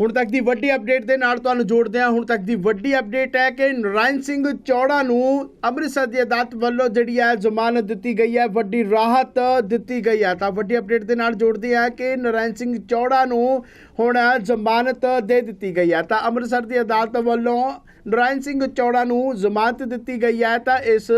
ਹੁਣ ਤੱਕ ਦੀ ਵੱਡੀ ਅਪਡੇਟ ਦੇ ਨਾਲ ਤੁਹਾਨੂੰ ਜੋੜਦੇ ਹਾਂ। ਹੁਣ ਤੱਕ ਦੀ ਵੱਡੀ ਅਪਡੇਟ ਹੈ ਕਿ ਨਰਾਇਣ ਸਿੰਘ ਚੌੜਾ ਨੂੰ ਅੰਮ੍ਰਿਤਸਰ ਦੀ ਅਦਾਲਤ ਵੱਲੋਂ ਜਿਹੜੀ ਹੈ ਜ਼ਮਾਨਤ ਦਿੱਤੀ ਗਈ ਹੈ, ਵੱਡੀ ਰਾਹਤ ਦਿੱਤੀ ਗਈ ਹੈ। ਤਾਂ ਵੱਡੀ ਅਪਡੇਟ ਦੇ ਨਾਲ ਜੋੜਦੇ ਹਾਂ ਕਿ ਨਰਾਇਣ ਸਿੰਘ ਚੌੜਾ ਨੂੰ ਹੁਣ ਜ਼ਮਾਨਤ ਦੇ ਦਿੱਤੀ ਗਈ ਹੈ। ਤਾਂ ਅੰਮ੍ਰਿਤਸਰ ਦੀ ਅਦਾਲਤ ਵੱਲੋਂ ਨਰਾਇਣ ਸਿੰਘ ਚੌੜਾ ਨੂੰ ਜ਼ਮਾਨਤ ਦਿੱਤੀ ਗਈ ਹੈ ਤਾਂ ਇਸ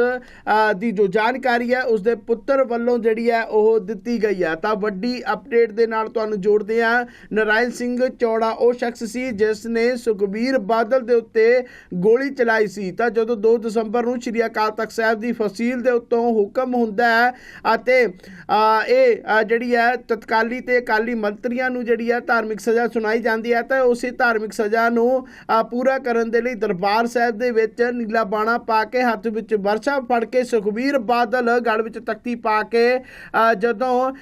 ਦੀ ਜੋ ਜਾਣਕਾਰੀ ਹੈ, ਉਸ ਦੇ ਪੁੱਤਰ ਵੱਲੋਂ ਜਿਹੜੀ ਹੈ, ਉਹ ਦਿੱਤੀ ਗਈ ਹੈ। ਤਾਂ ਵੱਡੀ ਅਪਡੇਟ ਦੇ ਨਾਲ ਤੁਹਾਨੂੰ ਜੋੜਦੇ ਹਾਂ। ਨਰਾਇਣ ਸਿੰਘ ਚੌੜਾ ਉਹ ਸ਼ਖਸ ਸੀ ਜਿਸ ਨੇ ਸੁਖਬੀਰ ਬਾਦਲ ਦੇ ਉੱਤੇ ਗੋਲੀ ਚਲਾਈ ਸੀ। ਤਾਂ ਜਦੋਂ 2 ਦਸੰਬਰ ਨੂੰ ਸ਼੍ਰੀ ਅਕਾਲ ਤਖਤ ਸਾਹਿਬ ਦੀ ਫਸੀਲ ਦੇ ਉੱਤੋਂ ਹੁਕਮ ਹੁੰਦਾ ਹੈ ਅਤੇ ਇਹ ਜਿਹੜੀ ਹੈ, ਤਤਕਾਲੀ ਤੇ ਅਕਾਲੀ ਮੰਤਰੀਆਂ ਨੂੰ ਜਿਹੜੀ ਹੈ ਧਾਰਮਿਕ ਸਜ਼ਾ ਸੁਣਾਈ ਜਾਂਦੀ ਹੈ, ਤਾਂ ਉਸੇ ਧਾਰਮਿਕ ਸਜ਼ਾ ਨੂੰ ਪੂਰਾ ਕਰਨ ਦੇ ਲਈ ਦਰਬਾਰ ਸਾਹਿਬ ਦੇ ਵਿੱਚ ਨੀਲਾ ਬਾਣਾ ਪਾ ਕੇ ਹੱਥ ਵਿੱਚ ਵਰਸ਼ਾ ਫੜ ਕੇ ਸੁਖਬੀਰ ਬਾਦਲ ਗਲ ਵਿੱਚ ਤਖਤੀ ਪਾ ਕੇ ਜਦੋਂ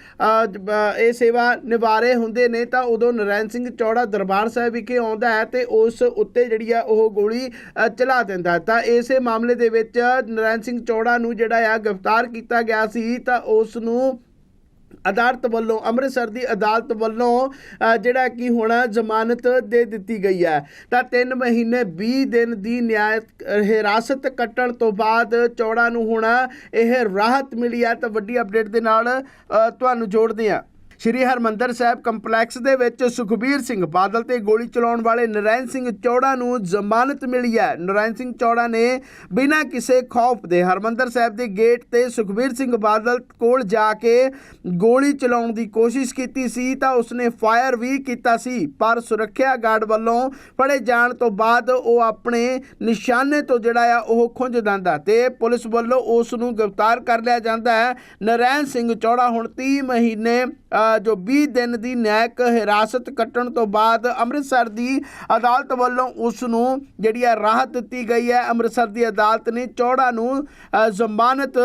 ਇਹ ਸੇਵਾ ਨਿਵਾਰੇ ਹੁੰਦੇ ਨੇ ਤਾਂ ਉਦੋਂ ਨਰੈਣ ਸਿੰਘ ਚੌੜਾ ਦਰਬਾਰ ਸਾਹਿਬ ਵਿਖੇ ਆਉਂਦਾ ਹੈ ਤੇ ਉਸ ਉੱਤੇ ਜਿਹੜੀ ਆ ਉਹ ਗੋਲੀ ਚਲਾ ਦਿੰਦਾ ਤਾਂ ਇਸੇ ਮਾਮਲੇ ਦੇ ਵਿੱਚ ਨਰੈਣ ਸਿੰਘ ਚੌੜਾ ਨੂੰ ਜਿਹੜਾ ਆ ਗ੍ਰਿਫਤਾਰ ਕੀਤਾ ਗਿਆ ਸੀ ਤਾਂ ਉਸ ਨੂੰ ਅਦਾਲਤ ਵੱਲੋਂ, ਅੰਮ੍ਰਿਤਸਰ ਦੀ ਅਦਾਲਤ ਵੱਲੋਂ ਜਿਹੜਾ ਕਿ ਹੁਣ ਜ਼ਮਾਨਤ ਦੇ ਦਿੱਤੀ ਗਈ ਹੈ। ਤਾਂ 3 ਮਹੀਨੇ 20 ਦਿਨ ਦੀ ਨਿਆਇ ਹਿਰਾਸਤ ਕੱਟਣ ਤੋਂ ਬਾਅਦ ਚੌੜਾ ਨੂੰ ਹੁਣ ਇਹ ਰਾਹਤ ਮਿਲੀ ਹੈ। ਤਾਂ ਵੱਡੀ ਅਪਡੇਟ ਦੇ ਨਾਲ ਤੁਹਾਨੂੰ ਜੋੜਦੇ ਹਾਂ। ਸ਼੍ਰੀ ਹਰਮੰਦਰ ਸਾਹਿਬ ਕੰਪਲੈਕਸ ਦੇ ਵਿੱਚ ਸੁਖਬੀਰ ਸਿੰਘ ਬਾਦਲ ਤੇ ਗੋਲੀ ਚਲਾਉਣ ਵਾਲੇ ਨਰੈਣ ਸਿੰਘ ਚੌੜਾ ਨੂੰ ਜ਼ਮਾਨਤ ਮਿਲੀ ਹੈ। ਨਰੈਣ ਸਿੰਘ ਚੌੜਾ ਨੇ ਬਿਨਾਂ ਕਿਸੇ ਖੌਫ ਦੇ ਹਰਮੰਦਰ ਸਾਹਿਬ ਦੇ ਗੇਟ ਤੇ ਸੁਖਬੀਰ ਸਿੰਘ ਬਾਦਲ ਕੋਲ ਜਾ ਕੇ ਗੋਲੀ ਚਲਾਉਣ ਦੀ ਕੋਸ਼ਿਸ਼ ਕੀਤੀ ਸੀ ਤਾਂ ਉਸਨੇ ਫਾਇਰ ਵੀ ਕੀਤਾ ਸੀ, ਪਰ ਸੁਰੱਖਿਆ ਗਾਰਡ ਵੱਲੋਂ ਫੜੇ ਜਾਣ ਤੋਂ ਬਾਅਦ ਉਹ ਆਪਣੇ ਨਿਸ਼ਾਨੇ ਤੋਂ ਜਿਹੜਾ ਆ ਉਹ ਖੁੰਝ ਦਿੰਦਾ ਤੇ ਪੁਲਿਸ ਵੱਲੋਂ ਉਸ ਨੂੰ ਗ੍ਰਿਫਤਾਰ ਕਰ ਲਿਆ ਜਾਂਦਾ ਹੈ। ਨਰੈਣ ਸਿੰਘ ਚੌੜਾ ਹੁਣ 30 ਮਹੀਨੇ ਜੋ 20 ਦਿਨ ਦੀ ਨਿਆਇਕ ਹਿਰਾਸਤ ਕੱਟਣ ਤੋਂ ਬਾਅਦ ਅੰਮ੍ਰਿਤਸਰ ਦੀ ਅਦਾਲਤ ਵੱਲੋਂ ਉਸ ਨੂੰ ਜਿਹੜੀ ਹੈ ਰਾਹਤ ਦਿੱਤੀ ਗਈ ਹੈ। ਅੰਮ੍ਰਿਤਸਰ ਦੀ ਅਦਾਲਤ ਨੇ ਚੌੜਾ ਨੂੰ ਅ, ਜ਼ਮਾਨਤ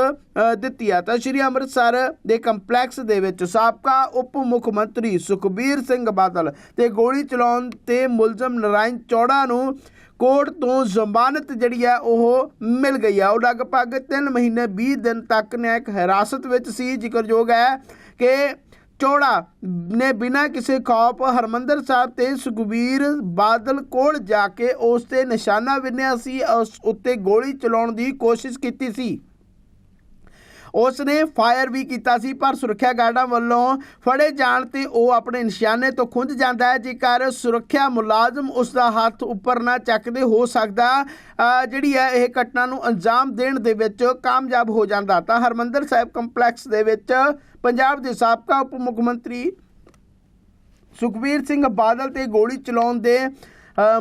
ਦਿੱਤੀ ਹੈ। ਤਾਂ ਸ਼੍ਰੀ ਅੰਮ੍ਰਿਤਸਰ ਦੇ ਕੰਪਲੈਕਸ ਦੇ ਵਿੱਚ ਸਾਬਕਾ ਉਪ ਮੁੱਖ ਮੰਤਰੀ ਸੁਖਬੀਰ ਸਿੰਘ ਬਾਦਲ ਤੇ ਗੋਲੀ ਚਲਾਉਣ ਤੇ ਮੁਲਜ਼ਮ ਨਰਾਇਣ ਚੌੜਾ ਨੂੰ ਕੋਰਟ ਤੋਂ ਜ਼ਮਾਨਤ ਜਿਹੜੀ ਹੈ ਉਹ ਮਿਲ ਗਈ ਹੈ। ਉਹ ਲਗਭਗ 3 ਮਹੀਨੇ 20 ਦਿਨ ਤੱਕ ਨਿਆਇਕ ਹਿਰਾਸਤ ਵਿੱਚ ਸੀ। ਜ਼ਿਕਰਯੋਗ ਹੈ ਕਿ ਚੌੜਾ ਨੇ ਬਿਨਾਂ ਕਿਸੇ ਖੌਫ ਹਰਮੰਦਰ ਸਾਹਿਬ ਤੇ ਸੁਖਬੀਰ ਬਾਦਲ ਕੋਲ ਜਾ ਕੇ ਉਸ ਤੇ ਨਿਸ਼ਾਨਾ ਵਿੰਨਿਆ ਸੀ, ਉਸ ਉੱਤੇ ਗੋਲੀ ਚਲਾਉਣ ਦੀ ਕੋਸ਼ਿਸ਼ ਕੀਤੀ ਸੀ। ਉਸ ਨੇ ਫਾਇਰ ਵੀ ਕੀਤਾ ਸੀ, ਪਰ ਸੁਰੱਖਿਆ ਗਾਰਡਾਂ ਵੱਲੋਂ ਫੜੇ ਜਾਣ ਤੇ ਉਹ ਆਪਣੇ ਨਿਸ਼ਾਨੇ ਤੋਂ ਖੁੰਝ ਜਾਂਦਾ ਹੈ, ਜੇਕਰ ਸੁਰੱਖਿਆ ਮੁਲਾਜ਼ਮ ਉਸ ਦਾ ਹੱਥ ਉੱਪਰ ਨਾ ਚੱਕਦੇ, ਹੋ ਸਕਦਾ ਜਿਹੜੀ ਹੈ ਇਹ ਘਟਨਾ ਨੂੰ ਅੰਜਾਮ ਦੇਣ ਦੇ ਵਿੱਚ ਕਾਮਯਾਬ ਹੋ ਜਾਂਦਾ। ਤਾਂ ਹਰਮੰਦਰ ਸਾਹਿਬ ਕੰਪਲੈਕਸ ਦੇ ਵਿੱਚ ਪੰਜਾਬ ਦੇ ਸਾਬਕਾ ਉਪ ਮੁੱਖ ਮੰਤਰੀ ਸੁਖਬੀਰ ਸਿੰਘ ਬਾਦਲ ਤੇ ਗੋਲੀ ਚਲਾਉਣ ਦੇ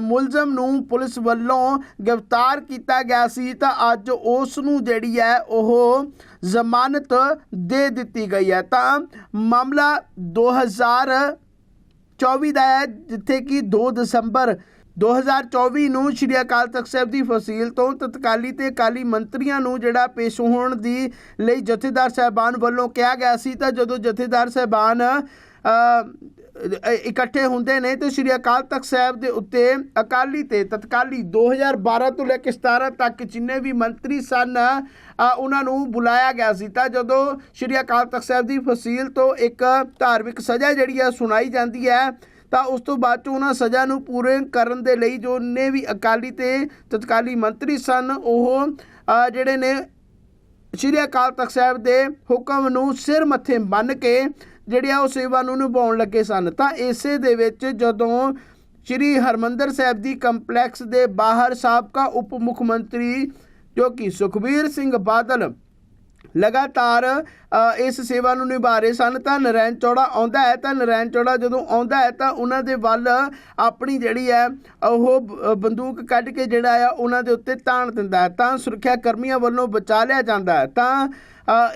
ਮੁਲਜ਼ਮ ਨੂੰ ਪੁਲਿਸ ਵੱਲੋਂ ਗ੍ਰਿਫਤਾਰ ਕੀਤਾ ਗਿਆ ਸੀ ਤਾਂ ਅੱਜ ਉਸ ਨੂੰ ਜਿਹੜੀ ਹੈ ਉਹ ਜ਼ਮਾਨਤ ਦੇ ਦਿੱਤੀ ਗਈ ਹੈ। ਤਾਂ ਮਾਮਲਾ 2024 ਦਾ ਹੈ, ਜਿੱਥੇ ਕਿ 2 ਦਸੰਬਰ 2024 ਨੂੰ ਸ਼੍ਰੀ ਅਕਾਲ ਤਖਤ ਸਾਹਿਬ ਦੀ ਫਸੀਲ ਤੋਂ ਤਤਕਾਲੀ ਤੇ ਅਕਾਲੀ ਮੰਤਰੀਆਂ ਨੂੰ ਜਿਹੜਾ ਪੇਸ਼ ਹੋਣ ਦੀ ਲਈ ਜਥੇਦਾਰ ਸਾਹਿਬਾਨ ਵੱਲੋਂ ਕਿਹਾ ਗਿਆ ਸੀ। ਤਾਂ ਜਦੋਂ ਜਥੇਦਾਰ ਸਾਹਿਬਾਨ ਇਕੱਠੇ ਹੁੰਦੇ ਨੇ ਤੇ ਸ਼੍ਰੀ ਅਕਾਲ ਤਖਤ ਸਾਹਿਬ ਦੇ ਉੱਤੇ ਅਕਾਲੀ ਤੇ ਤਤਕਾਲੀ 2012 ਤੋਂ ਲੈ ਕੇ 17 ਤੱਕ ਜਿੰਨੇ ਵੀ ਮੰਤਰੀ ਸਨ ਉਹਨਾਂ ਨੂੰ ਬੁਲਾਇਆ ਗਿਆ ਸੀ। ਤਾਂ ਜਦੋਂ ਸ਼੍ਰੀ ਅਕਾਲ ਤਖਤ ਸਾਹਿਬ ਦੀ ਫਸੀਲ ਤੋਂ ਇੱਕ ਧਾਰਮਿਕ ਸਜ਼ਾ ਜਿਹੜੀ ਆ ਸੁਣਾਈ ਜਾਂਦੀ ਹੈ, ਤਾਂ ਉਸ ਤੋਂ ਬਾਅਦ 'ਚ ਉਹਨਾਂ ਸਜ਼ਾ ਨੂੰ ਪੂਰੇ ਕਰਨ ਦੇ ਲਈ ਜੋ ਨੇ ਵੀ ਅਕਾਲੀ ਤੇ ਤਤਕਾਲੀ ਮੰਤਰੀ ਸਨ, ਉਹ ਜਿਹੜੇ ਨੇ ਸ਼੍ਰੀ ਅਕਾਲ ਤਖਤ ਸਾਹਿਬ ਦੇ ਹੁਕਮ ਨੂੰ ਸਿਰ ਮੱਥੇ ਬੰਨ ਕੇ ਜਿਹੜੇ ਆ ਉਹ ਸੇਵਾ ਨੂੰ ਨਿਭਾਉਣ ਲੱਗੇ ਸਨ। ਤਾਂ ਇਸੇ ਦੇ ਵਿੱਚ ਜਦੋਂ ਸ਼੍ਰੀ ਹਰਮੰਦਰ ਸਾਹਿਬ ਦੀ ਕੰਪਲੈਕਸ ਦੇ ਬਾਹਰ ਸਾਬਕਾ ਉਪ ਮੁੱਖ ਮੰਤਰੀ ਜੋ ਕਿ ਸੁਖਬੀਰ ਸਿੰਘ ਬਾਦਲ ਲਗਾਤਾਰ ਇਸ ਸੇਵਾ ਨੂੰ ਨਿਭਾ ਰਹੇ ਸਨ, ਤਾਂ ਨਰੈਣ ਚੌੜਾ ਆਉਂਦਾ ਹੈ। ਤਾਂ ਨਰੈਣ ਚੌੜਾ ਜਦੋਂ ਆਉਂਦਾ ਹੈ, ਤਾਂ ਉਹਨਾਂ ਦੇ ਵੱਲ ਆਪਣੀ ਜਿਹੜੀ ਹੈ, ਉਹ ਬ- ਬੰਦੂਕ ਕੱਢ ਕੇ ਜਿਹੜਾ ਆ ਉਹਨਾਂ ਦੇ ਉੱਤੇ ਤਾਣ ਦਿੰਦਾ ਹੈ। ਤਾਂ ਸੁਰੱਖਿਆ ਕਰਮੀਆਂ ਵੱਲੋਂ ਬਚਾ ਲਿਆ ਜਾਂਦਾ ਹੈ। ਤਾਂ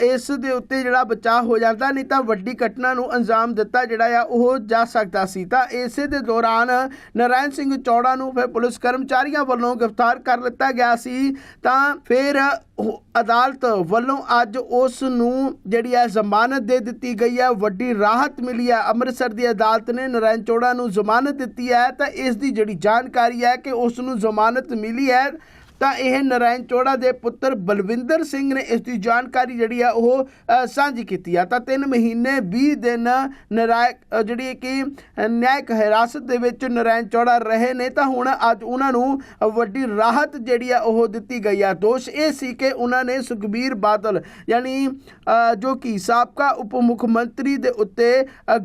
ਇਸ ਦੇ ਉੱਤੇ ਜਿਹੜਾ ਬਚਾਅ ਹੋ ਜਾਂਦਾ, ਨਹੀਂ ਤਾਂ ਵੱਡੀ ਘਟਨਾ ਨੂੰ ਅੰਜਾਮ ਦਿੱਤਾ ਜਿਹੜਾ ਆ, ਉਹ ਜਾ ਸਕਦਾ ਸੀ। ਤਾਂ ਇਸੇ ਦੇ ਦੌਰਾਨ ਨਰਾਇਣ ਸਿੰਘ ਚੌੜਾ ਨੂੰ ਫਿਰ ਪੁਲਿਸ ਕਰਮਚਾਰੀਆਂ ਵੱਲੋਂ ਗ੍ਰਿਫਤਾਰ ਕਰ ਲਿੱਤਾ ਗਿਆ ਸੀ। ਤਾਂ ਫਿਰ ਅਦਾਲਤ ਵੱਲੋਂ ਅੱਜ ਉਸ ਨੂੰ ਜਿਹੜੀ ਹੈ ਜ਼ਮਾਨਤ ਦੇ ਦਿੱਤੀ ਗਈ ਹੈ ਵੱਡੀ ਰਾਹਤ ਮਿਲੀ ਹੈ ਅੰਮ੍ਰਿਤਸਰ ਦੀ ਅਦਾਲਤ ਨੇ ਨਰਾਇਣ ਚੌੜਾ ਨੂੰ ਜ਼ਮਾਨਤ ਦਿੱਤੀ ਹੈ। ਤਾਂ ਇਸ ਦੀ ਜਿਹੜੀ ਜਾਣਕਾਰੀ ਹੈ ਕਿ ਉਸ ਨੂੰ ਜ਼ਮਾਨਤ ਮਿਲੀ ਹੈ ਤਾਂ ਇਹ ਨਰਾਇਣ ਚੋੜਾ ਦੇ ਪੁੱਤਰ ਬਲਵਿੰਦਰ ਸਿੰਘ ਨੇ ਇਸ ਦੀ ਜਾਣਕਾਰੀ ਜਿਹੜੀ ਆ ਉਹ ਸਾਂਝੀ ਕੀਤੀ ਆ। ਤਾਂ 3 ਮਹੀਨੇ 20 ਦਿਨ ਨਰਾਇਕ ਅ, ਜਿਹੜੀ ਕਿ ਨਿਆਇਕ ਹਿਰਾਸਤ ਦੇ ਵਿੱਚ ਨਰਾਇਣ ਚੋੜਾ ਰਹੇ ਨੇ ਤਾਂ ਹੁਣ ਅੱਜ ਉਹਨਾਂ ਨੂੰ ਵੱਡੀ ਰਾਹਤ ਜਿਹੜੀ ਆ ਉਹ ਦਿੱਤੀ ਗਈ ਆ। ਦੋਸ਼ ਇਹ ਸੀ ਕਿ ਉਹਨਾਂ ਨੇ ਸੁਖਬੀਰ ਬਾਦਲ ਯਾਨੀ ਜੋ ਕਿ ਸਾਬਕਾ ਉਪ ਮੁੱਖ ਮੰਤਰੀ ਦੇ ਉੱਤੇ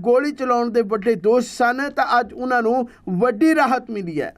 ਗੋਲੀ ਚਲਾਉਣ ਦੇ ਵੱਡੇ ਦੋਸ਼ ਸਨ ਤਾਂ ਅੱਜ ਉਹਨਾਂ ਨੂੰ ਵੱਡੀ ਰਾਹਤ ਮਿਲੀ ਹੈ।